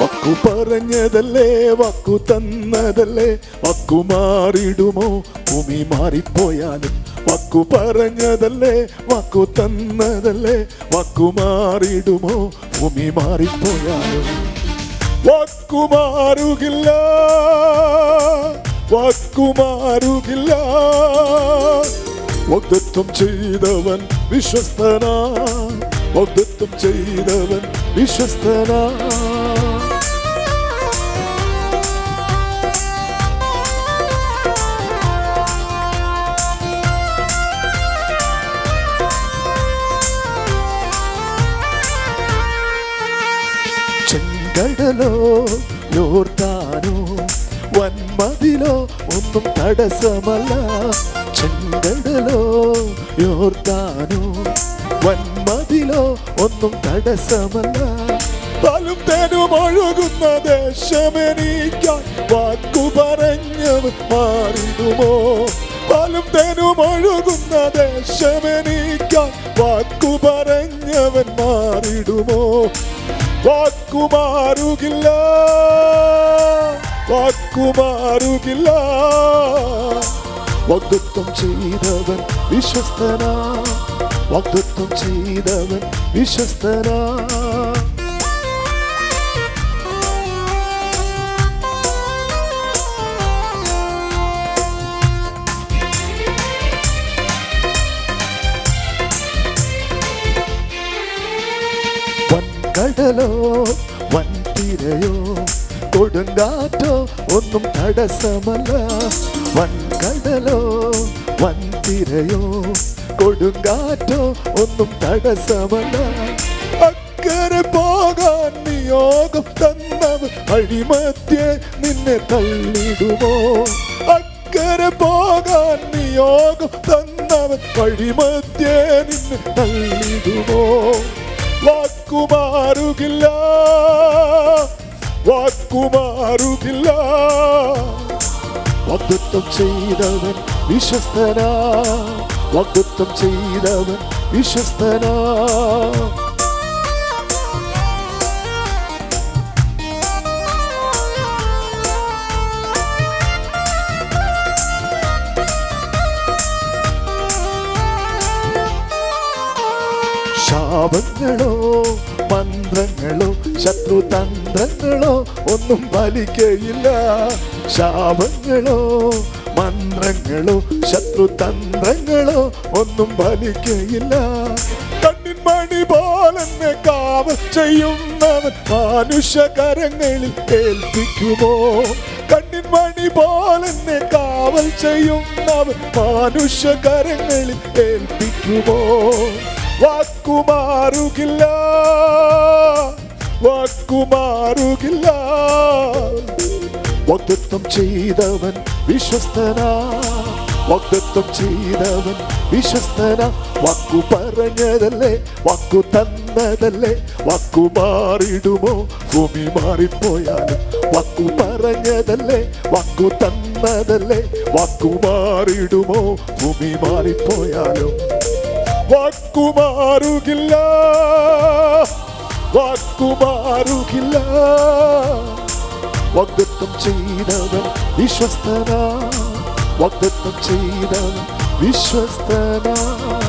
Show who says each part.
Speaker 1: വാക്കു പറഞ്ഞതല്ലേ വക്കു തന്നതല്ലേ വക്കു മാറിടുമോ ഭൂമി മാറിപ്പോയാലും. വക്കു പറഞ്ഞതല്ലേ വക്കു തന്നതല്ലേ വക്കു മാറിടുമോ ഭൂമി മാറിപ്പോയാലും. വക്കു മാറുകില്ല വക്കു മാറുകില്ല. വാഗ്ദത്വം ചെയ്തവൻ വിശ്വസ്തനാ വാഗ്ദത്വം ചെയ്തവൻ വിശ്വസ്തനാ. ചെങ്കടലോ യോർദാനോ വൻമതിലോ ഒന്നും തടസ്സമല്ല. ചെങ്കടലോ യോർദാനോ വൻമതിലോ ഒന്നും തടസ്സമല്ല. പാലും തേനും ഒഴുകുന്ന ദേശമെനിക്കാൻ വാക്കു പറഞ്ഞവൻ മാറിടുമോ? പാലും തേനും ഒഴുകുന്ന ദേശമെനിക്കാൻ വാക്കു പറഞ്ഞവൻ മാറിടുമോ? വാക്കുമാറുകില്ല. വാക്കുമാറുകില്ല. വാഗ്ദത്വം ചെയ്തവൻ വിശ്വസ്തനാ. വാഗ്ദത്വം ചെയ്തവൻ വിശ്വസ്തനാ. വൻകടലോ വൻതിരയോ കൊടുങ്കാറ്റോ ഒന്നും തടസ്സമല്ല. വൻകടലോ വൻതിരയോ കൊടുങ്കാറ്റോ ഒന്നും തടസ്സമല്ല. അക്കരെ പോകാൻ നിയോഗം തന്നവൻ അഴിമധ്യേ നിന്നെ തള്ളിടുമോ? അക്കരെ പോകാൻ നിയോഗം തന്നവൻ വഴിമധ്യേ നിന്നെ തള്ളിടുമോ? വാക്കുമാറുകില്ല. വാക്കുമാറുകില്ല. വാഗ്ദത്വം ചെയ്തവൻ വിശ്വസ്തനാ. വാഗ്ദത്വം ചെയ്തവൻ വിശ്വസ്തനാ. ശാപങ്ങളോ മന്ത്രങ്ങളോ ശത്രുതന്ത്രങ്ങളോ ഒന്നും പാലിക്കയില്ല. ശാപങ്ങളോ മന്ത്രങ്ങളോ ശത്രുതന്ത്രങ്ങളോ ഒന്നും പാലിക്കയില്ല. കണ്ണിൻ മണി പോലെന്നെ കാവൽ ചെയ്യുന്നവൻ മനുഷ്യകരങ്ങളിൽ ഏൽപ്പിക്കുമോ? കണ്ണിൻ മണി പോലെന്നെ കാവൽ ചെയ്യുന്നവൻ മനുഷ്യകരങ്ങളിൽ ഏൽപ്പിക്കുമോ? വാക്കുമാറുകില്ല. വാക്കുമാറുകില്ല. വാഗ്ദത്വം ചെയ്തവൻ വിശ്വസ്തനാ. വാഗ്ദത്വം ചെയ്തവൻ വിശ്വസ്തന. വാക്കു പറഞ്ഞതല്ലേ? വാക്കു തന്നതല്ലേ? വാക്കു മാറിടുമോ ഭൂമി മാറിപ്പോയാലും വാക്കു പറഞ്ഞതല്ലേ? വാക്കു തന്നതല്ലേ? വാക്കു മാറിടുമോ ഭൂമി മാറിപ്പോയാലും വാക്കുമാറുകില്ല. വാക്കുമാറുകില്ല. വാഗ്ദത്വം ചെയ്തവൻ വിശ്വസ്തനാ. വാഗ്ദത്വം ചെയ്തവൻ വിശ്വസ്തനാ.